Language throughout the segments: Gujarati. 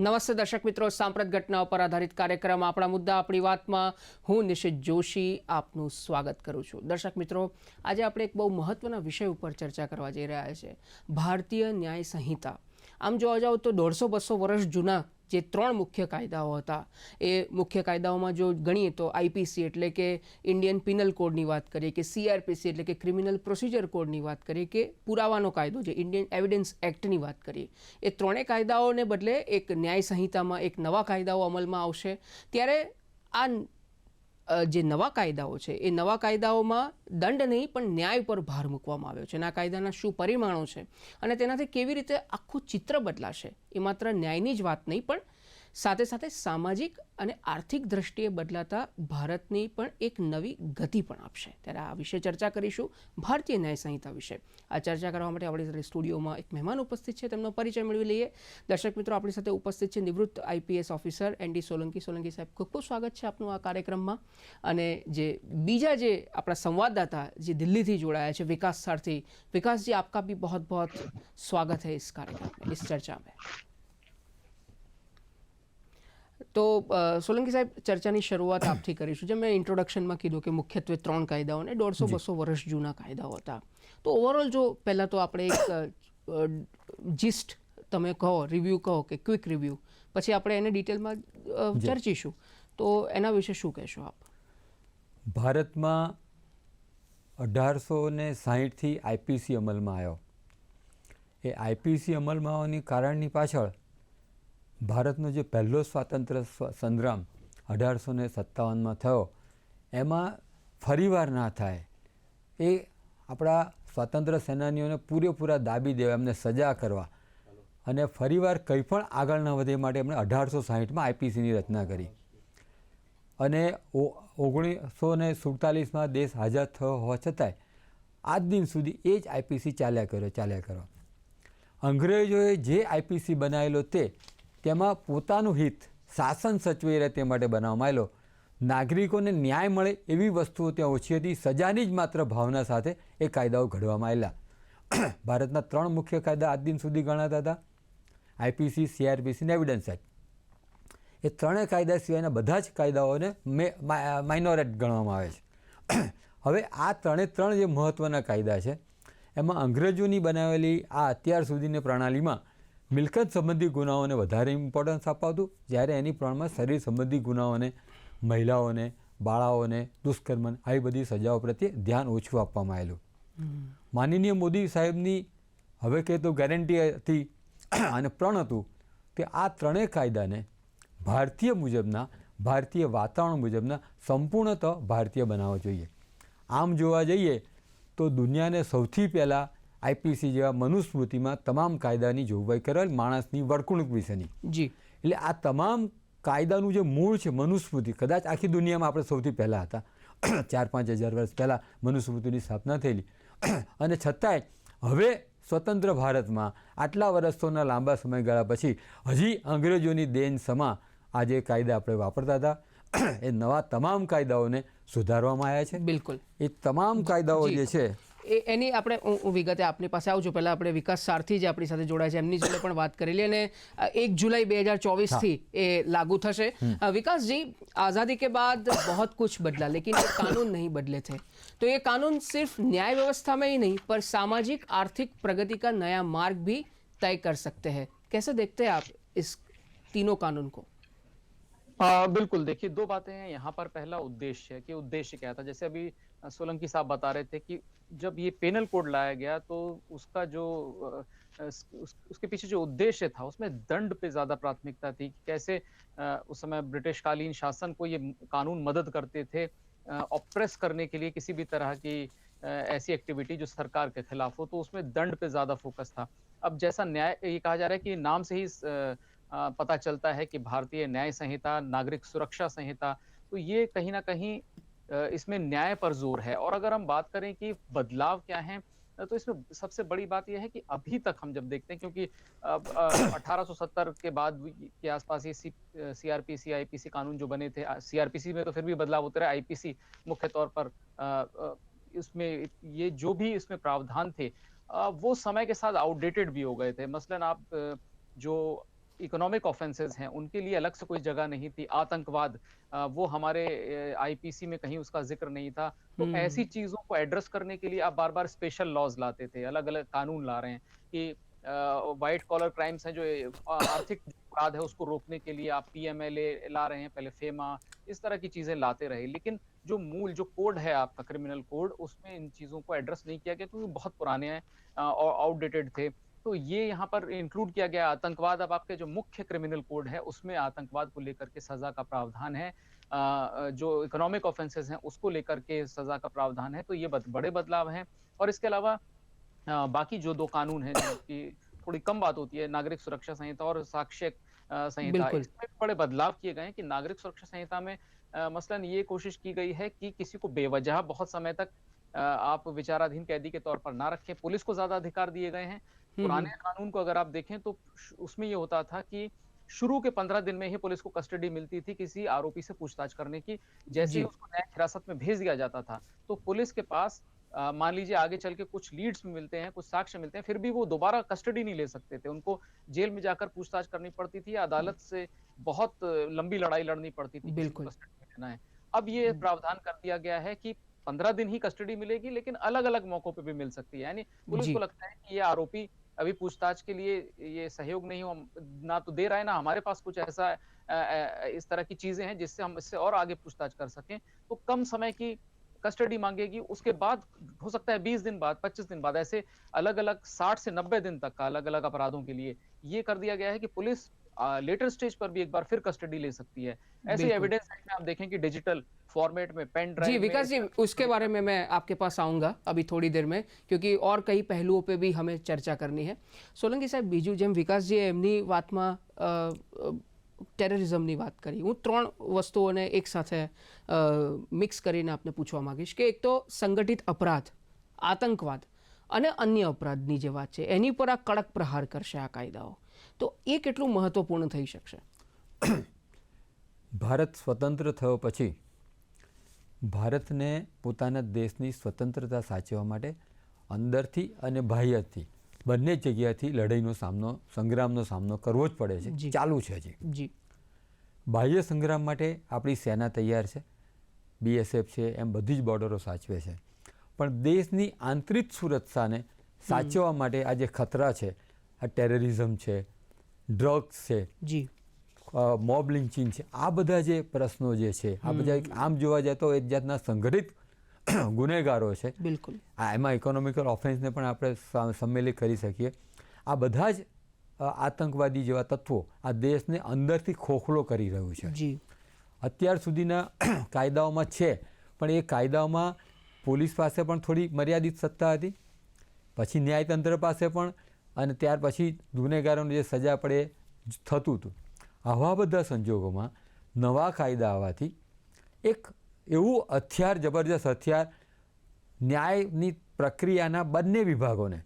નમસ્તે દર્શક મિત્રો, સાંપ્રત ઘટનાઓ પર આધારિત કાર્યક્રમ આપણા મુદ્દા, આપણી વાતમાં હું નિશિત જોશી આપનું સ્વાગત કરું છું. દર્શક મિત્રો, આજે આપણે એક બહુ મહત્વના વિષય ઉપર ચર્ચા કરવા જઈ રહ્યા છે, ભારતીય ન્યાય સંહિતા. આમ જોવા જાઓ તો દોઢસો બસો વર્ષ જૂના જે ત્રણ મુખ્ય કાયદાઓ હતા, એ મુખ્ય કાયદાઓમાં જો ગણીએ તો આઈપીસી એટલે કે ઇન્ડિયન પિનલ કોડની વાત કરીએ કે સીઆરપીસી એટલે કે ક્રિમિનલ પ્રોસિજર કોડની વાત કરીએ કે પુરાવાનો કાયદો જે ઇન્ડિયન એવિડન્સ એક્ટની વાત કરીએ, એ ત્રણેય કાયદાઓને બદલે એક ન્યાય સંહિતામાં એક નવા કાયદાઓ અમલમાં આવશે. ત્યારે આ જે નવા કાયદાઓ છે, એ નવા કાયદાઓમાં દંડ નહીં, પણ ન્યાય પર ભાર મૂકવામાં આવ્યો છે. અને આ કાયદાના શું પરિમાણો છે? અને તેનાથી કેવી રીતે આખું ચિત્ર બદલાશે? એ માત્ર ન્યાયની જ વાત નહીં, પણ સાથે સાથે સામાજિક અને આર્થિક દ્રષ્ટિએ બદલાતા ભારતની પણ એક નવી ગતિ પણ આપશે ત્યારે આ વિશે ચર્ચા કરીશું ભારતીય ન્યાય સંહિતા વિશે આ ચર્ચા કરવા માટે આપણી સાથે સ્ટુડિયોમાં એક મહેમાન ઉપસ્થિત છે તેમનો પરિચય મેળવી લઈએ દર્શક મિત્રો આપણી સાથે ઉપસ્થિત છે નિવૃત્ત IPS officer N D Solanki Solanki સાહેબ ખૂબ ખૂબ સ્વાગત છે આપનું આ કાર્યક્રમમાં અને જે બીજા જે આપણા સંવાદદાતા જે દિલ્હીથી જોડાયા છે વિકાસ સારથી વિકાસજી આપકા भी बहुत बहुत स्वागत है इस कार्यक्रम में इस चर्चा में તો સોલંકી સાહેબ ચર્ચાની શરૂઆત આપથી કરીશું જેમ મેં ઇન્ટ્રોડક્શનમાં કીધું કે મુખ્યત્વે ત્રણ કાયદાઓ અને દોઢસો બસો વર્ષ જૂના કાયદાઓ હતા. તો ઓવરઓલ જો પહેલાં તો આપણે એક જીસ્ટ તમે કહો રિવ્યૂ કહો કે ક્વિક રિવ્યૂ પછી આપણે એને ડિટેલમાં ચર્ચીશું. તો એના વિશે શું કહેશો આપ? ભારતમાં અઢારસો ને સાહીઠથી આઈપીસી અમલમાં આવ્યો. એ આઈપીસી અમલમાં આવવાની કારણની પાછળ ભારતનો જે પહેલો સ્વાતંત્ર્ય સ્વ- સંગ્રામ અઢારસો ને સત્તાવનમાં થયો, એમાં ફરીવાર ના થાય. એ આપણા સ્વાતંત્ર્ય સેનાનીઓને પૂરેપૂરા દાબી દેવા, એમને સજા કરવા અને ફરીવાર કંઈ પણ આગળ ન વધે માટે એમણે અઢારસો સાહીઠમાં આઈપીસીની રચના કરી. અને ઓગણીસો ને સુડતાલીસમાં દેશ આઝાદ થયો હોવા છતાંય, આજ દિન સુધી એ જ આઈપીસી ચાલ્યા કર્યો, ચાલ્યા કરો અંગ્રેજોએ જે આઈપીસી બનાવેલો તે તેમાં પોતાનું હિત શાસન સચવાઈ રહે તે માટે બનાવવામાં આવેલો. નાગરિકોને ન્યાય મળે એવી વસ્તુઓ ત્યાં ઓછી હતી, સજાની જ માત્ર ભાવના સાથે એ કાયદાઓ ઘડવામાં આવેલા. ભારતના ત્રણ મુખ્ય કાયદા આજ દિન સુધી ગણાતા હતા. આઈપીસી સીઆરપીસી ને એવિડન્સ એક્ટ. એ ત્રણેય કાયદા સિવાયના બધા જ કાયદાઓને માઇનોરેટ ગણવામાં આવે છે. હવે આ ત્રણે ત્રણ જે મહત્ત્વના કાયદા છે, એમાં અંગ્રેજોની બનાવેલી આ અત્યાર સુધીની પ્રણાલીમાં મિલકત સંબંધી ગુનાઓને વધારે ઇમ્પોર્ટન્સ અપાવતું જ્યારે એની પ્રમાણમાં શરીર સંબંધી ગુનાઓને મહિલાઓને બાળાઓને દુષ્કર્મને આવી બધી સજાઓ પ્રત્યે ધ્યાન ઓછું આપવામાં આવેલું. માનનીય મોદી સાહેબની હવે કહે તો ગેરંટી હતી અને પ્રણ હતું કે આ ત્રણેય કાયદાને ભારતીય મુજબના ભારતીય વાતાવરણ મુજબના સંપૂર્ણતઃ ભારતીય બનાવવા જોઈએ. આમ જોવા જઈએ તો દુનિયાને સૌથી પહેલાં આઈપીસી જેવા મનુસ્મૃતિમાં તમામ કાયદાની જોગવાઈ કરેલ માણસની વર્તણૂક વિશેની. જી. એટલે આ તમામ કાયદાનું જે મૂળ છે મનુસ્મૃતિ કદાચ આખી દુનિયામાં આપણે સૌથી પહેલાં હતા. ચાર પાંચ હજાર વર્ષ પહેલાં મનુસ્મૃતિની સ્થાપના થયેલી. અને છતાંય હવે સ્વતંત્ર ભારતમાં આટલા વર્ષોના લાંબા સમયગાળા પછી હજી અંગ્રેજોની દેન સમા આ જે કાયદા આપણે વાપરતા હતા. એ નવા તમામ કાયદાઓને સુધારવામાં આવ્યા છે. બિલકુલ. એ તમામ કાયદાઓ જે છે એ એની આપણે હું હું વિગતે આપની પાસે આવું છું પહેલાં આપણે વિકાસ સારથી જે આપણી સાથે જોડાય છે એમની જોડે પણ વાત કરેલી અને અ, એક जुलाई 2024 થી એ लागू થશે અ, विकास जी आज़ादी के बाद बहुत कुछ बदला लेकिन ये कानून नहीं बदले थे तो ये कानून सिर्फ न्याय व्यवस्था में ही नहीं पर सामाजिक आर्थिक प्रगति का नया मार्ग भी तय कर सकते हैं कैसे देखते हैं आप इस तीनों कानून को आ, बिल्कुल देखिए दो बातें हैं यहाँ पर पहला उद्देश्य कि उद्देश्य क्या था जैसे अभी अ, सोलंकी साहब बता रहे थे कि जब ये पेनल कोड लाया गया तो उसका जो उस, उस, उसके पीछे जो उद्देश्य था उसमें दंड पे ज़्यादा प्राथमिकता थी कि कैसे उस समय ब्रिटिश कालीन शासन को ये कानून मदद करते थे ऑप्रेस करने के लिए किसी भी तरह की ऐसी एक्टिविटी जो सरकार के खिलाफ हो तो उसमें दंड पे ज़्यादा फोकस था। अब जैसा न्याय ये कहा जा रहा है कि नाम से ही पता चलता है कि भारतीय न्याय संहिता नागरिक सुरक्षा संहिता तो ये कहीं ना कहीं इसमें न्याय पर ज़ोर है। और अगर हम बात करें कि बदलाव क्या है तो इसमें सबसे बड़ी बात यह है कि अभी तक हम जब देखते हैं क्योंकि अब, 1870 के बाद के आसपास ये सीआरपीसी आईपीसी कानून जो बने थे सीआरपीसी में तो फिर भी बदलाव होते रहे। आईपीसी मुख्य तौर पर इसमें ये जो भी इसमें प्रावधान थे वो समय के साथ आउटडेटेड भी हो गए थे। मसलन आप जो इकोनॉमिक ऑफेंसेस हैं उनके लिए अलग से कोई जगह नहीं थी। आतंकवाद वो हमारे आईपीसी में कहीं उसका ज़िक्र नहीं था। तो हम्म। ऐसी चीज़ों को एड्रेस करने के लिए आप बार बार स्पेशल लॉज लाते थे अलग अलग कानून ला रहे हैं कि वाइट कॉलर क्राइम्स हैं जो आर्थिक अपराध है उसको रोकने के लिए आप पीएमएलए ला रहे हैं पहले फेमा इस तरह की चीज़ें लाते रहे। लेकिन जो मूल जो कोड है आपका क्रिमिनल कोड उसमें इन चीज़ों को एड्रेस नहीं किया गया क्योंकि बहुत पुराने हैं और आउटडेटेड थे। तो ये यहाँ पर इंक्लूड किया गया आतंकवाद। अब आपके जो मुख्य क्रिमिनल कोड है उसमें आतंकवाद को लेकर के सजा का प्रावधान है। जो इकोनॉमिक ऑफेंसेस हैं उसको लेकर के सजा का प्रावधान है। तो ये बड़े बदलाव हैं। और इसके अलावा बाकी जो दो कानून हैं जिनकी थोड़ी कम बात होती है नागरिक सुरक्षा संहिता और साक्ष्य संहिता इसमें बड़े बदलाव किए गए हैं कि नागरिक सुरक्षा संहिता में मसलन ये कोशिश की गई है कि किसी को बेवजह बहुत समय तक आप विचाराधीन कैदी के तौर पर ना रखें। पुलिस को ज़्यादा अधिकार दिए गए हैं। पुराने कानून को अगर आप देखें तो उसमें ये होता था कि शुरू के पंद्रह दिन में ही पुलिस को कस्टडी मिलती थी किसी आरोपी से पूछताछ करने की जैसे ही उसको न्यायिक हिरासत में भेज दिया जाता था। तो पुलिस के पास मान लीजिए आगे चल के कुछ लीड्स मिलते हैं कुछ साक्ष्य मिलते हैं फिर भी वो दोबारा कस्टडी नहीं ले सकते थे। उनको जेल में जाकर पूछताछ करनी पड़ती थी अदालत से बहुत लंबी लड़ाई लड़नी पड़ती थी बिल्कुल। कस्टडी लेना है। अब ये प्रावधान कर दिया गया है कि पंद्रह दिन ही कस्टडी मिलेगी लेकिन अलग अलग मौकों पर भी मिल सकती है। यानी पुलिस को लगता है कि ये आरोपी अभी पूछताछ के लिए ये सहयोग नहीं हो ना तो दे रहा है, ना हमारे पास कुछ ऐसा इस तरह की चीज़ें हैं जिससे हम इससे और आगे पूछताछ कर सकें। तो कम समय की कस्टडी मांगेगी, उसके बाद, हो सकता है 20 दिन बाद 25 दिन बाद, ऐसे अलग अलग 60 से 90 दिन तक का अलग अलग अपराधों के लिए ये कर दिया गया है कि पुलिस लेटर स्टेज पर भी एक बार फिर कस्टडी ले सकती है ऐसे बिल्कुल। एविडेंस में आप देखें कि डिजिटल फॉर्मेट में पेन ड्राइव जी में विकास जी उसके बारे में मैं आपके पास आऊंगा अभी थोड़ी देर में क्योंकि और कई પહેલુઓ पे भी हमें चर्चा करनी है સોલંકી સાહેબ બીજું જેમ વિકાસજીએ એમની વાતમાં અ, અ, ટેરરિઝમની વાત કરી હું ત્રણ વસ્તુઓને એકસાથે અ, મિક્સ કરીને આપને પૂછવા માંગીશ કે એક તો સંગઠિત અપરાધ આતંકવાદ અને અન્ય અપરાધની જે વાત છે એની પર આ કડક પ્રહાર કરશે આ કાયદાઓ તો એ કેટલું મહત્વપૂર્ણ થઈ શકશે? ભારત સ્વતંત્ર થયો પછી ભારતને પોતાના દેશની સ્વતંત્રતા સાચવવા માટે અંદરથી અને બાહ્યથી બંને જગ્યાથી લડાઈનો સામનો સંગ્રામનો સામનો કરવો જ પડે. છે. ચાલુ છે હજી. જી. બાહ્ય સંગ્રામ માટે આપણી સેના તૈયાર છે. બીએસએફ છે એમ બધી જ બોર્ડરો સાચવે છે. પણ દેશની આંતરિક સુરક્ષાને સાચવવા માટે આ જે ખતરા છે આ ટેરરિઝમ છે ડ્રગ્સ છે જી. મોબ લિંચિંગ છે આ બધા જે પ્રશ્નો જે છે આ બધા આમ જોવા જાય તો એક જાતના સંગઠિત ગુનેગારો છે. બિલકુલ. આ એમાં ઇકોનોમિકલ ઓફેન્સને પણ આપણે સંમેલિત કરી શકીએ. આ બધા જ આતંકવાદી જેવા તત્વો આ દેશને અંદરથી ખોખલો કરી રહ્યું છે. જી. અત્યાર સુધીના કાયદાઓમાં છે પણ એ કાયદાઓમાં પોલીસ પાસે પણ થોડી મર્યાદિત સત્તા હતી. પછી ન્યાયતંત્ર પાસે પણ અને ત્યાર પછી ગુનેગારોને જે સજા પડે થતું હતું. આવા બધા સંજોગોમાં નવા કાયદા આવવાથી એક એવું હથિયાર જબરજસ્ત હથિયાર ન્યાયની પ્રક્રિયાના બંને વિભાગોને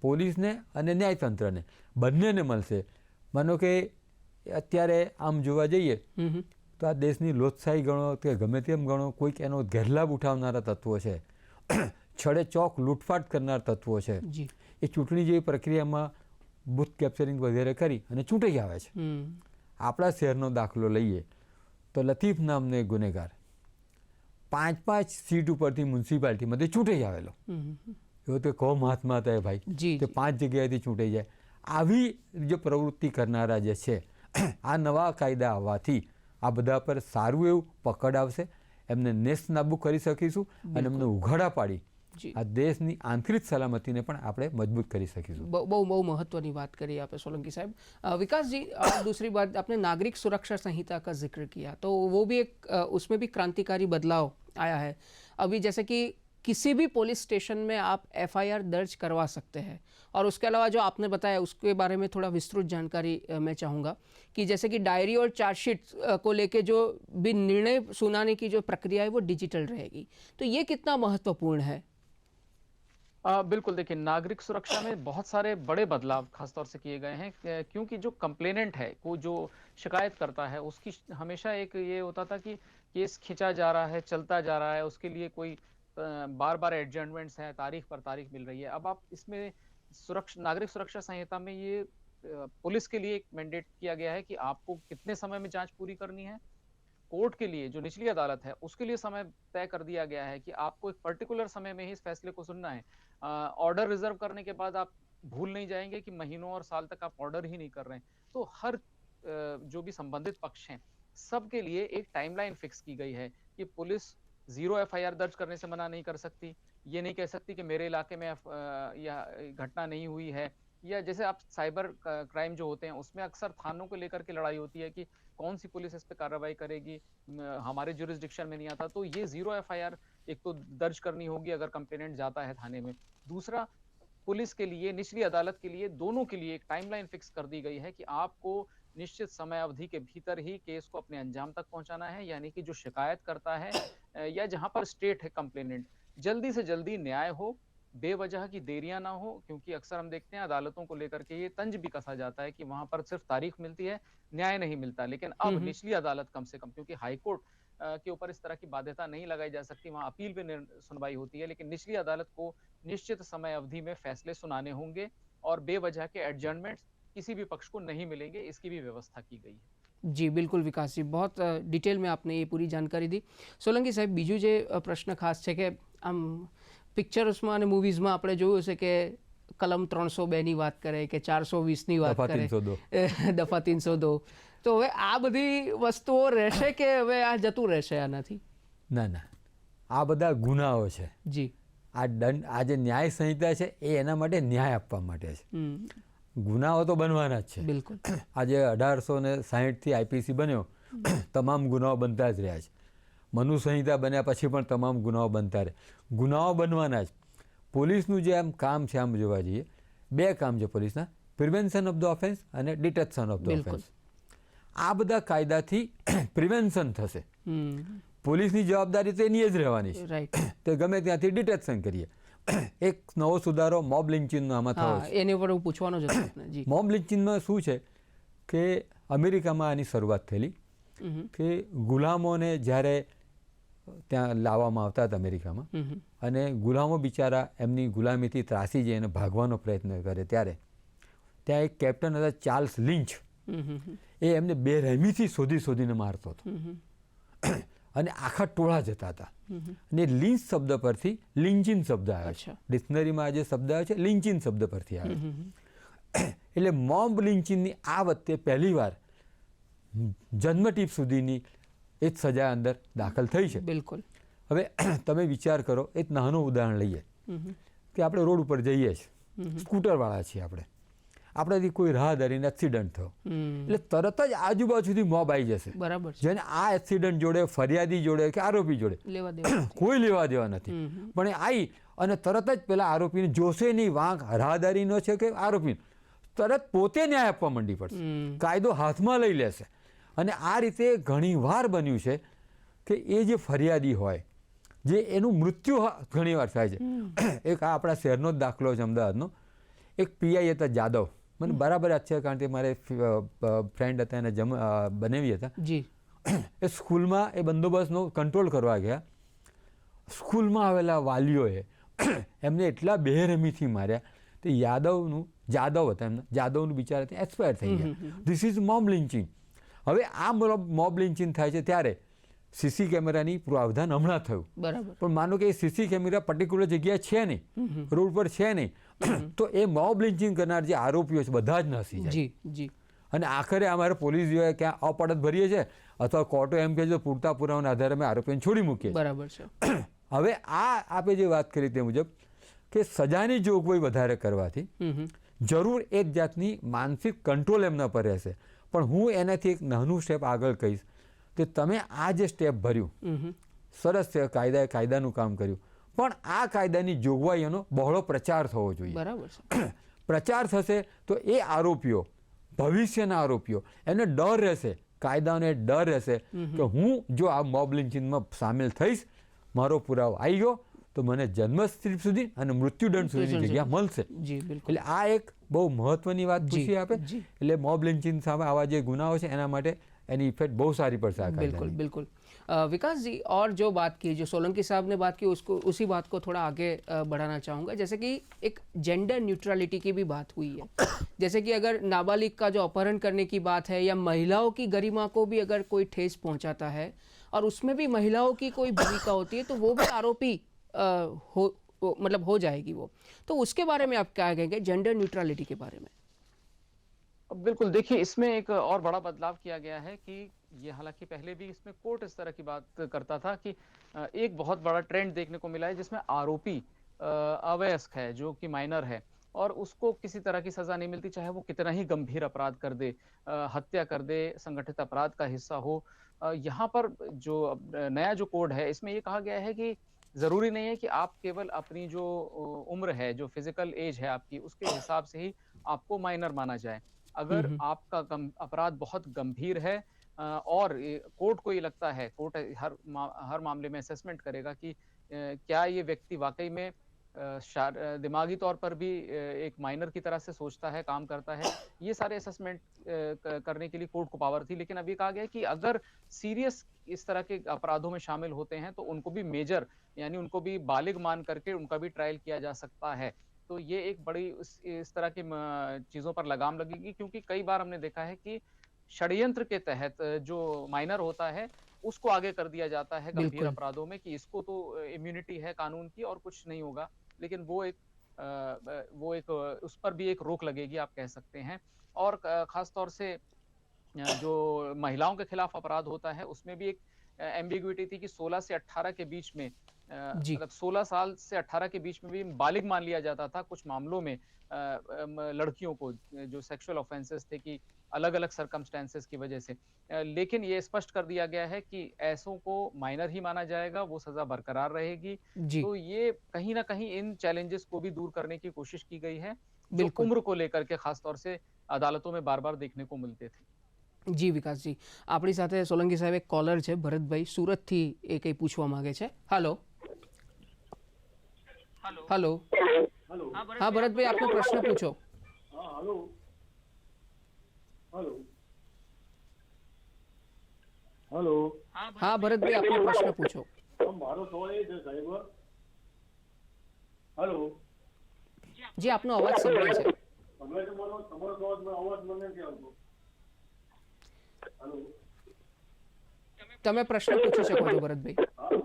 પોલીસને અને ન્યાયતંત્રને બંનેને મળશે. માનો કે અત્યારે આમ જોવા જઈએ તો આ દેશની લોટશાહી ગણો કે ગમે તેમ ગણો કોઈક એનો ગેરલાભ ઉઠાવનારા તત્વો છે. છડે ચોક લૂંટફાટ કરનાર તત્વો છે. જી. એ ચૂંટણી જેવી પ્રક્રિયામાં બુથ કેપ્ચરિંગ વગેરે કરી અને ચૂંટાઈ આવે છે. આપણા શહેરનો દાખલો લઈએ તો લતીફ નામનો એક ગુનેગાર પાંચ પાંચ સીટ ઉપરથી મ્યુનિસિપાલિટીમાંથી ચૂંટાઈ આવેલો. એવો તો કહો મહાત્મા હતા એ ભાઈ તે પાંચ જગ્યાએથી ચૂંટાઈ જાય. આવી જે પ્રવૃત્તિ કરનારા જે છે આ નવા કાયદા આવવાથી આ બધા પર સારું એવું પકડ આવશે. એમને નેસ્ત નાબૂ કરી શકીશું અને એમને ઉઘાડા પાડી આ દેશની આંતરિક સલામતીને પણ આપણે મજબૂત કરી શકીશું बहु बहु बहु महत्व बात करी आपने सोलंकी साहब अ, विकास जी अ, दूसरी बात आपने नागरिक सुरक्षा संहिता का जिक्र किया तो वो भी एक अ, उसमें भी क्रांतिकारी बदलाव आया है अभी जैसे कि किसी भी पुलिस स्टेशन में आप एफआईआर दर्ज करवा सकते हैं और उसके अलावा जो आपने बताया उसके बारे में थोड़ा विस्तृत जानकारी अ, मैं चाहूँगा कि जैसे कि डायरी और चार्जशीट अ, को लेके जो भी निर्णय सुनाने की जो प्रक्रिया है वो डिजिटल रहेगी तो ये कितना महत्वपूर्ण है आ, बिल्कुल देखिए नागरिक सुरक्षा में बहुत सारे बड़े बदलाव खासतौर से किए गए हैं क्योंकि जो कंप्लेनेंट है को जो शिकायत करता है उसकी हमेशा एक ये होता था कि केस खींचा जा रहा है चलता जा रहा है उसके लिए कोई बार बार एडजमेंट्स हैं तारीख पर तारीख मिल रही है। अब आप इसमें सुरक्षा नागरिक सुरक्षा संहिता में ये पुलिस के लिए एक मैंडेट किया गया है कि आपको कितने समय में जाँच पूरी करनी है। कोर्ट के लिए जो निचली अदालत है उसके लिए समय तय कर दिया गया है कि आपको एक पर्टिकुलर समय में ही इस फैसले को सुनना है। ऑर्डर रिज़र्व करने के बाद आप भूल नहीं जाएँगे कि महीनों और साल तक आप ऑर्डर ही नहीं कर रहे हैं। तो हर जो भी संबंधित पक्ष हैं, सबके लिए एक टाइमलाइन फिक्स की गई है कि पुलिस ज़ीरो एफआईआर दर्ज करने से मना नहीं कर सकती। ये नहीं कह सकती कि मेरे इलाके में यह घटना नहीं हुई है। या जैसे आप साइबर क्राइम जो होते हैं, उसमें अक्सर थानों को लेकर के लड़ाई होती है कि कौन सी पुलिस इस पर कार्रवाई करेगी हमारे जुरिस्डिक्शन में नहीं आता। तो ये ज़ीरो एफआईआर एक तो दर्ज करनी होगी अगर कंप्लेनेंट जाता है थाने में। दूसरा पुलिस के लिए निचली अदालत के लिए दोनों के लिए एक टाइमलाइन फिक्स कर दी गई है कि आपको निश्चित समय अवधि के भीतर ही केस को अपने अंजाम तक पहुंचाना है यानी कि जो शिकायत करता है या जहाँ पर स्टेट है कंप्लेनेंट जल्दी से जल्दी न्याय हो बेवजह की देरियाँ ना हो क्योंकि अक्सर हम देखते हैं अदालतों को लेकर के ये तंज भी कसा जाता है कि वहाँ पर सिर्फ़ तारीख मिलती है न्याय नहीं मिलता। लेकिन अब हम्म। निचली अदालत कम से कम क्योंकि हाईकोर्ट के ऊपर इस तरह की बाध्यता नहीं लगाई जा सकती वहां अपील पे निर्ण- सुनवाई होती है लेकिन निचली अदालत को निश्चित समय अवधि में फैसले सुनाने होंगे और बेवजह के एडजर्नमेंट किसी भी पक्ष को नहीं मिलेंगे इसकी भी व्यवस्था की गई है જી બિલકુલ વિકાસજી બહોત અ, ડિટેલમાં આપને એ પૂરી જાણકારી દી સોલંકી સાહેબ બીજું જે અ, પ્રશ્ન ખાસ છે કે આમ પિક્ચર્સમાં અને મૂવીઝમાં આપણે જોયું છે કે કલમ ત્રણસો બેની વાત કરે કે ચારસો વીસની વાત કરે. 302. એ, દફા તીનસો દો. તો હવે આ બધી વસ્તુઓ રહેશે કે હવે આ જતું રહેશે આનાથી? ના ના. આ બધા ગુનાઓ છે. જી. આ દંડ આ જે ન્યાય સંહિતા છે એ એના માટે ન્યાય આપવા માટે છે. ગુનાઓ તો બનવાના જ છે. બિલકુલ. આજે અઢારસો ને સાહીઠથી આઈપીસી બન્યો તમામ ગુનાઓ બનતા જ રહ્યા છે. મનુ સંહિતા બન્યા પછી પણ તમામ ગુનાઓ બનતા રહે. ગુનાઓ બનવાના જ પોલીસનું જે આમ કામ છે આમ જોવા જઈએ બે કામ છે પોલીસના પ્રિવેન્શન ઓફ ધ ઓફેન્સ અને ડિટેક્શન ઓફ ધ ઓફેન્સ આ બધા કાયદાથી પ્રિવેન્શન થશે. પોલીસની જવાબદારી તો એની જ રહેવાની છે. રાઈટ તે ગમે ત્યાંથી ડિટેક્શન કરીએ. એક નવો સુધારો મોબ લિંચિંગનો આમાં થયો એની ઉપર હું પૂછવાનો છું મોબ લિંચિંગમાં શું છે કે અમેરિકામાં આની શરૂઆત થયેલી કે ગુલામોને જ્યારે ત્યાં લાવવામાં આવતા હતા અમેરિકામાં. અને ગુલામો બિચારા એમની ગુલામીથી ત્રાસી જાય અને ભાગવાનો પ્રયત્ન કરે ત્યારે. ત્યાં એક કેપ્ટન હતા ચાર્લ્સ લિંચ. એ એમને બેરહેમીથી શોધી શોધીને મારતો હતો. અને આખા ટોળા જતા હતા. અને લિંચ શબ્દ પરથી લિંચિન શબ્દ આવ્યો છે. ડિક્શનરીમાં જે શબ્દ આવ્યો છે લિંચિન શબ્દ પરથી આવ્યો એટલે મોમ્બ લિંચિનની આ વખતે પહેલીવાર જન્મટીપ સુધીની એ જ સજા અંદર દાખલ થઈ છે. બિલકુલ. હવે તમે વિચાર કરો એક નાનું ઉદાહરણ લઈએ. કે આપણે રોડ ઉપર જઈએ છીએ. સ્કૂટરવાળા છીએ આપણે. આપણાથી કોઈ રાહદારીને એક્સિડન્ટ થયો. એટલે તરત જ આજુબાજુથી મોબ આવી જશે. બરાબર જેને આ એક્સિડન્ટ જોડે ફરિયાદી જોડે કે આરોપી જોડે. કોઈ લેવા દેવા નથી. પણ એ આવી અને તરત જ પેલા આરોપીને જોશે નહીં વાંક રાહદારીનો છે કે આરોપીનો? તરત પોતે ન્યાય આપવા માંડી પડશે. કાયદો હાથમાં લઈ લેશે. અને આ રીતે ઘણીવાર બન્યું છે કે એ જે ફરિયાદી હોય જે એનું મૃત્યુ ઘણીવાર થાય છે. એક આ આપણા શહેરનો જ દાખલો છે અમદાવાદનો. એક પીઆઈ હતા જાદવ. મને બરાબર યાદ છે કારણ કે મારે ફ્રેન્ડ હતા એને જમ બનાવી હતા. જી. એ સ્કૂલમાં એ બંદોબસ્તનો કંટ્રોલ કરવા ગયા. સ્કૂલમાં આવેલા વાલીઓએ એમને એટલા બેરમીથી માર્યા તે યાદવનું જાદવ હતા એમના જાદવનું બિચારા એક્સપાયર થઈ ગયા. ધીસ ઇઝ મોમ લિંચિંગ હવે આ મોબ લિંચિંગ થાય છે ત્યારે સીસી કેમેરાની પ્રાવધાન હમણાં થયું. બરાબર. પણ માનો કે એ સીસી કેમેરા પર્ટિક્યુલર જગ્યાએ છે નહીં. રોડ પર છે નહીં. તો એ મોબ લિંચિંગ કરનાર જે આરોપીઓ છે બધા જ નસી જાય. જી જી. અને આખરે અમારે પોલીસ જોઈએ ક્યાં અપડત ભરીએ છે અથવા કોર્ટો એમ કહે છે પૂરતા પુરાવાના આધારે અમે આરોપીને છોડી મૂકીએ બરાબર છે. હવે આ આપે જે વાત કરી તે મુજબ કે સજાની જોગવાઈ વધારે કરવાથી. જરૂર એક જાતની માનસિક કંટ્રોલ એમના પર રહેશે. પણ હું એનાથી એક નાનું સ્ટેપ આગળ કહીશ કે તમે આ જે સ્ટેપ ભર્યું. સરસ છે કાયદાએ કાયદાનું કામ કર્યું. પણ આ કાયદાની જોગવાઈઓનો બહોળો પ્રચાર થવો જોઈએ. બરાબર પ્રચાર થશે તો એ આરોપીઓ ભવિષ્યના આરોપીઓ એને ડર રહેશે કાયદાને ડર રહેશે કે હું જો આ મોબ લિંચિંગમાં સામેલ થઈશ મારો પુરાવો આવી ગયો તો મને જન્મસ્થિતિ સુધી અને મૃત્યુદંડ સુધીની જગ્યા મળશે. એટલે આ એક બહુ મહત્વની વાત જી, પૂછી આપે જી. એટલે મોબ લિંચિંગ સામે આવા જે ગુનાઓ છે એના માટે એની ઇફેક્ટ બહુ સારી પડશે આ बिल्कुल કાયદાની बिल्कुल अ, विकास जी और जो बात की जो सोलंकी साहब ने बात की उसको उसी बात को थोड़ा आगे अ, बढ़ाना चाहूँगा जैसे कि एक जेंडर न्यूट्रलिटी की भी बात हुई है जैसे कि अगर नाबालिग का जो अपहरण करने की बात है या महिलाओं की गरिमा को भी अगर कोई ठेस पहुंचाता है और उसमें भी महिलाओं की कोई भूमिका होती है तो वो भी आरोपी अ, हो वो- मतलब हो जाएगी वो। तो उसके बारे में आप क्या कहेंगे? जेंडर न्यूट्रलिटी के बारे में। अब बिल्कुल, देखिए, इसमें एक और बड़ा बदलाव किया गया है कि ये हालाँकि पहले भी इसमें कोर्ट इस तरह की बात करता था कि एक बहुत बड़ा ट्रेंड देखने को मिला है जिसमें आरोपी अवयस्क है, जो कि माइनर है, और उसको किसी तरह की सजा नहीं मिलती, चाहे वो कितना ही गंभीर अपराध कर दे हत्या कर दे, संगठित अपराध का हिस्सा हो। यहाँ पर जो नया जो कोड है, इसमें ये कहा गया है कि ज़रूरी नहीं है कि आप केवल अपनी जो उम्र है जो फ़िज़िकल एज है आपकी उसके हिसाब से ही आपको माइनर माना जाए अगर हम्म। आपका गम, अपराध बहुत गंभीर है और कोर्ट को ये लगता है कोर्ट हर मा, हर मामले में असेसमेंट करेगा कि क्या ये व्यक्ति वाकई में दिमागी तौर पर भी एक माइनर की तरह से सोचता है काम करता है। ये सारे असेसमेंट करने के लिए कोर्ट को पावर थी लेकिन अभी कहा गया कि अगर सीरियस इस तरह के अपराधों में शामिल होते हैं तो उनको भी मेजर यानी उनको भी बालिग मान करके उनका भी ट्रायल किया जा सकता है। तो ये एक बड़ी इस, इस तरह की चीज़ों पर लगाम लगेगी क्योंकि कई बार हमने देखा है कि षड्यंत्र के तहत जो माइनर होता है उसको आगे कर दिया जाता है गंभीर अपराधों में कि इसको तो इम्यूनिटी है कानून की और कुछ नहीं होगा। लेकिन वो एक वो एक, उस पर भी एक रोक लगेगी, आप कह सकते हैं और खास तौर से जो महिलाओं के खिलाफ अपराध होता है, उसमें भी एक एम्बिग्विटी थी कि 16 से 18 के बीच में। मतलब 16 साल से 18 के बीच में भी बालिग मान लिया जाता था कुछ मामलों में अ, अम, लड़कियों को जो सेक्सुअल ऑफेंसेस थे कि अलग अलग सरकमस्टेंसेस की वजह से अ, लेकिन ये स्पष्ट कर दिया गया है कि ऐसों को माइनर ही माना जाएगा वो सजा बरकरार रहेगी जी तो ये कहीं ना कहीं इन चैलेंजेस को भी दूर करने की कोशिश की गई है जो बिल्कुल। उम्र को लेकर के खास तौर से अदालतों में बार बार देखने को मिलते थे જી વિકાસજી આપણી સાથે સોલંકી સાહેબ એક કોલર છે ભરતભાઈ સુરતથી એ કંઈ પૂછવા માંગે છે હાલો હાલો. હા ભરતભાઈ આપનો પ્રશ્ન પૂછો. હલો. હલો. હલો. હા ભરતભાઈ. આપનો પ્રશ્ન પૂછો. મારો સવાલ એ છે સાહેબ. હલો. જી આપનો અવાજ સંભળાય છે. તમે તમારો તમારો અવાજ મને- અવાજ મને નથી આવતો. હલો. તમે પ્રશ્ન પૂછી શકો છો ભરતભાઈ.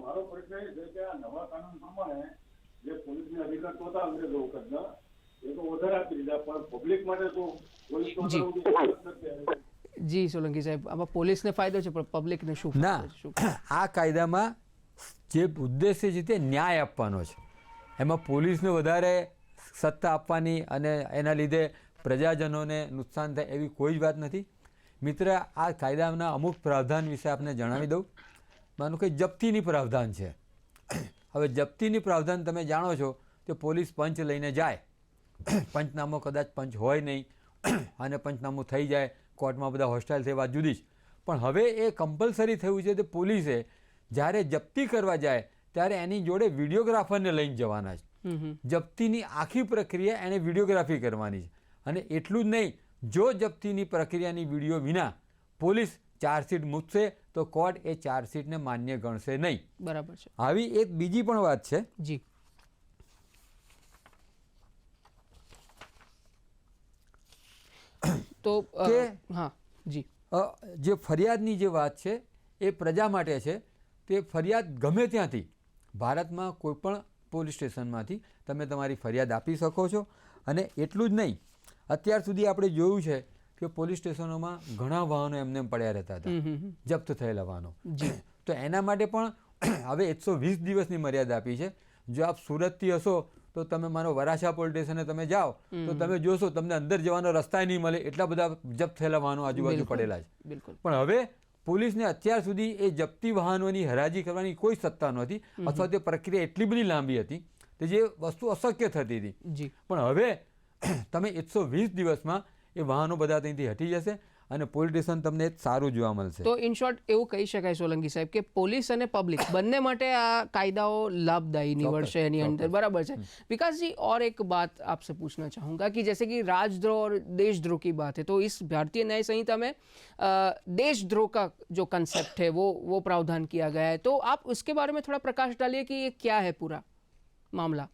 મારો પ્રશ્ન એ છે કે આ નવા કાનૂન પ્રમાણે જે પોલીસને અધિકાર તો હતા અંગ્રેજો વખતના એ તો વધારે આપી દીધા પણ પબ્લિક માટે તો પોલીસ તો જી. સોલંકી સાહેબ આમાં પોલીસને ફાયદો છે પણ પબ્લિકને શું ના આ કાયદામાં જે ઉદ્દેશ્ય છે તે ન્યાય આપવાનો છે. એમાં પોલીસને વધારે સત્તા આપવાની અને એના લીધે પ્રજાજનોને નુકસાન થાય એવી કોઈ જ વાત નથી. મિત્ર આ કાયદાના અમુક પ્રાવધાન વિશે આપને જણાવી દઉં. માનું કે જપ્તીની પ્રાવધાન છે. હવે જપ્તીની પ્રાવધાન તમે જાણો છો કે પોલીસ પંચ લઈને જાય. પંચનામો કદાચ પંચ હોય નહીં અને પંચનામું થઈ જાય કોર્ટમાં બધા હોસ્ટાઇલ થઈ વાત જુદી જ. પણ હવે એ કમ્પલસરી થયું છે કે પોલીસે જ્યારે જપ્તી કરવા જાય ત્યારે એની જોડે વિડીયોગ્રાફરને લઈને જવાના છે. જપ્તીની આખી પ્રક્રિયા એને વિડીયોગ્રાફી કરવાની છે. અને એટલું જ નહીં જો જપ્તીની પ્રક્રિયાની વીડિયો વિના પોલીસ ચાર્જશીટ મૂકશે તો કોર્ટ એ ચાર્જશીટને માન્ય ગણશે નહીં. બરાબર છે. આવી એક બીજી પણ વાત છે. જી. તો કે- હા જી. જે ફરિયાદની જે વાત છે એ પ્રજા માટે છે તે ફરિયાદ ગમે ત્યાંથી ભારતમાં કોઈ પણ પોલીસ સ્ટેશનમાંથી તમે તમારી ફરિયાદ આપી શકો છો. અને એટલું જ નહીં અત્યાર સુધી આપણે જોયું છે કે પોલીસ સ્ટેશનોમાં ઘણા વાહનો એમને એમ પડ્યા રહેતા હતા. જપ્ત થયેલા વાહનો. તો એના માટે પણ હવે એકસો વીસ દિવસની મર્યાદા આપી છે. જો આપ સુરતથી હશો તો તમે માનો વરાછા પોલીસ સ્ટેશને તમે જાઓ તો તમે જોશો તમને અંદર જવાનો રસ્તા નહીં મળે. એટલા બધા જપ્ત થયેલા વાહનો આજુબાજુ પડેલા છે. પણ હવે પોલીસને અત્યાર સુધી એ જપ્તી વાહનોની હરાજી કરવાની કોઈ સત્તા નહોતી અથવા તે પ્રક્રિયા એટલી બધી લાંબી હતી કે જે વસ્તુ અશક્ય થતી હતી. પણ હવે તમે એકસો વીસ દિવસમાં એ વાહનો બધા ત્યાંથી હટી જશે અને પોલીસ સ્ટેશન તમને સારું જોવા મળશે. તો ઇન શોર્ટ એવું કહી શકાય સોલંકી સાહેબ કે પોલીસ અને પબ્લિક બંને માટે આ કાયદાઓ લાભદાયી નીવડશે એની અંદર. બરાબર છે. विकास जी और एक बात आपसे पूछना चाहूँगा कि जैसे कि राजद्रोह और देशद्रोह की बात है तो इस भारतीय न्याय संहिता में देशद्रोह का जो कंसेप्ट है वो वो प्रावधान किया गया है तो आप उसके बारे में थोड़ा प्रकाश डालिए कि क्या है पूरा मामला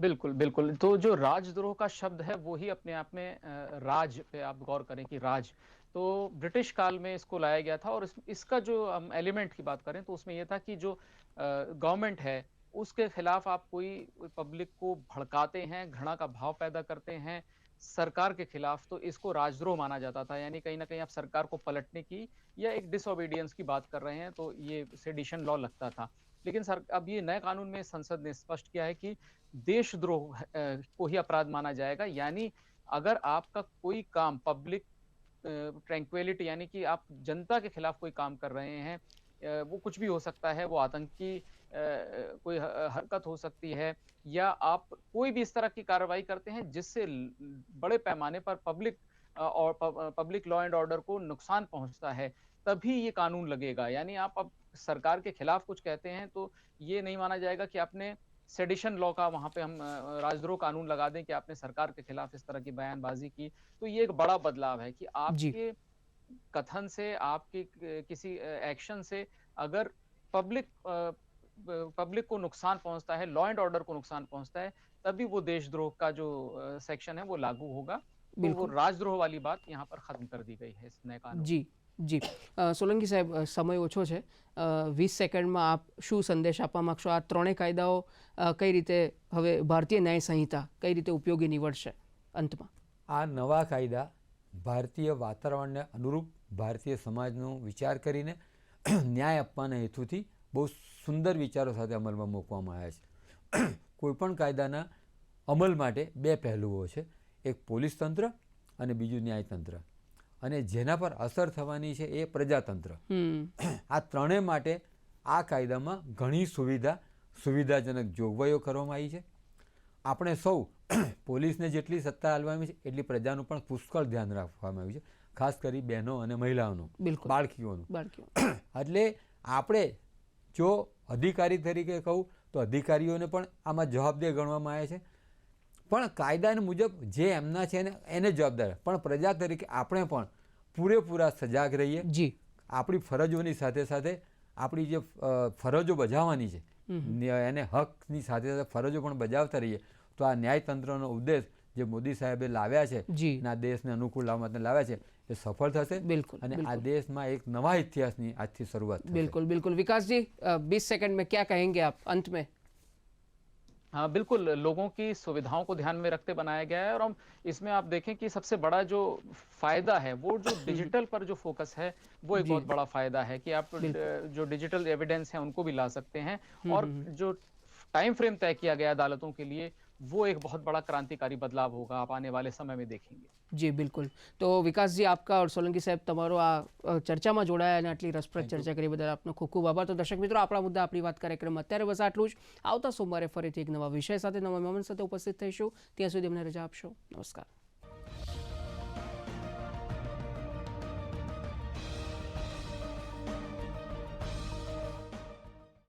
बिल्कुल बिल्कुल। तो जो राजद्रोह का शब्द है वो ही अपने आप में राज पे आप गौर करें कि राज। तो ब्रिटिश काल में इसको लाया गया था और इस, इसका जो हम एलिमेंट की बात करें तो उसमें यह था कि जो गवर्नमेंट है उसके खिलाफ आप कोई पब्लिक को भड़काते हैं घृणा का भाव पैदा करते हैं सरकार के खिलाफ तो इसको राजद्रोह माना जाता था। यानी कहीं ना कहीं आप सरकार को पलटने की या एक डिसओबीडियंस की बात कर रहे हैं तो ये सेडिशन लॉ लगता था। लेकिन सर, अब ये नए कानून में संसद ने स्पष्ट किया है कि देशद्रोह को ही अपराध माना जाएगा। यानी अगर आपका कोई काम पब्लिक ट्रैंक्विलिटी, यानी कि आप जनता के खिलाफ कोई काम कर रहे हैं वो कुछ भी हो सकता है, वो आतंकी कोई हरकत हो सकती है, या आप कोई भी इस तरह की कार्रवाई करते हैं जिससे बड़े पैमाने पर पब्लिक और पब्लिक लॉ एंड ऑर्डर को नुकसान पहुँचता है, तभी ये कानून लगेगा। यानी आप अब सरकार के खिलाफ कुछ कहते हैं तो ये नहीं माना जाएगा कि आपने सेडिशन लॉ का वहाँ पे हम राजद्रोह कानून लगा दें कि आपने सरकार के खिलाफ इस तरह की बयानबाजी की। तो ये एक बड़ा बदलाव है कि आपके कथन से आपके किसी एक्शन से अगर पब्लिक पब्लिक को नुकसान पहुँचता है लॉ एंड ऑर्डर को नुकसान पहुँचता है तभी वो देशद्रोह का जो सेक्शन है वो लागू होगा। तो वो बिल्कुल। राजद्रोह वाली बात यहाँ पर खत्म कर दी गई है इस नए कानून જી જી. સોલંકી સાહેબ સમય ઓછો છે. વીસ સેકન્ડમાં આપ શું સંદેશ આપવા માગશો? આ ત્રણેય કાયદાઓ કઈ રીતે હવે ભારતીય ન્યાય સંહિતા કઈ રીતે ઉપયોગી નીવડશે અંતમાં? આ નવા કાયદા ભારતીય વાતાવરણને અનુરૂપ ભારતીય સમાજનો વિચાર કરીને ન્યાય આપવાના હેતુથી બહુ સુંદર વિચારો સાથે અમલમાં મૂકવામાં આવ્યા છે. કોઈપણ કાયદાના અમલ માટે બે પહેલુઓ છે. એક પોલીસ તંત્ર અને બીજું ન્યાયતંત્ર. અને જેના પર અસર થવાની છે એ પ્રજાતંત્ર. આ ત્રણેય માટે આ કાયદામાં ઘણી સુવિધા સુવિધાજનક જોગવાઈઓ કરવામાં આવી છે. આપણે સૌ પોલીસને જેટલી સત્તા આવી છે એટલી પ્રજાનું પણ પુષ્કળ ધ્યાન રાખવામાં આવ્યું છે. ખાસ કરી બહેનો અને મહિલાઓનું. બાળકીઓનું. બાળકીઓ. એટલે આપણે જો અધિકારી તરીકે કહું તો અધિકારીઓને પણ આમાં જવાબદાર ગણવામાં આવે છે. પણ કાયદાની મુજબ જે એમના છે ને એને જવાબદાર. પણ પ્રજા તરીકે આપણે પણ પૂરેપૂરા સજાગ રહીએ. જી. આપણી ફરજોની સાથે સાથે આપણી જે ફરજો બજાવવાની છે એને હકની સાથે સાથે ફરજો પણ બજાવતા રહીએ. તો આ ન્યાયતંત્રનો ઉદ્દેશ જે મોદી સાહેબે લાવ્યા છે આ દેશને અનુકૂળ લાવવા માટે લાવ્યા છે એ સફળ થશે. બિલકુલ અને આ દેશમાં એક નવા ઇતિહાસની આજથી શરૂઆત બિલકુલ બિલકુલ. વિકાસજી બીસ સેકન્ડ મેં ક્યાં કહેંગે આપ અંત મેં हाँ बिल्कुल लोगों की सुविधाओं को ध्यान में रखते बनाया गया है और हम इसमें आप देखें कि सबसे बड़ा जो फ़ायदा है वो जो डिजिटल पर जो फोकस है वो एक बहुत बड़ा फ़ायदा है कि आप जो डिजिटल एविडेंस है उनको भी ला सकते हैं और जो टाइम फ्रेम तय किया गया अदालतों के लिए वो एक बहुत बड़ा क्रांतिकारी बदलाव होगा आप आने वाले समय में देखेंगे જી બિલકુલ તો વિકાસજી આપકા ઓર સોલંકી સાહેબ તમારો આ અ, ચર્ચામાં જોડાયા અને આટલી રસપ્રદ ચર્ચા કરી બદલ આપનો ખૂબ ખૂબ આભાર તો દર્શક મિત્રો આપણા મુદ્દા આપણી વાત કાર્યક્રમમાં અત્યારે બસ આટલું જ આવતા સોમવારે ફરીથી એક નવા વિષય સાથે નવા મહેમાન સાથે ઉપસ્થિત થઈશું ત્યાં સુધી અમને રજા આપશો નમસ્કાર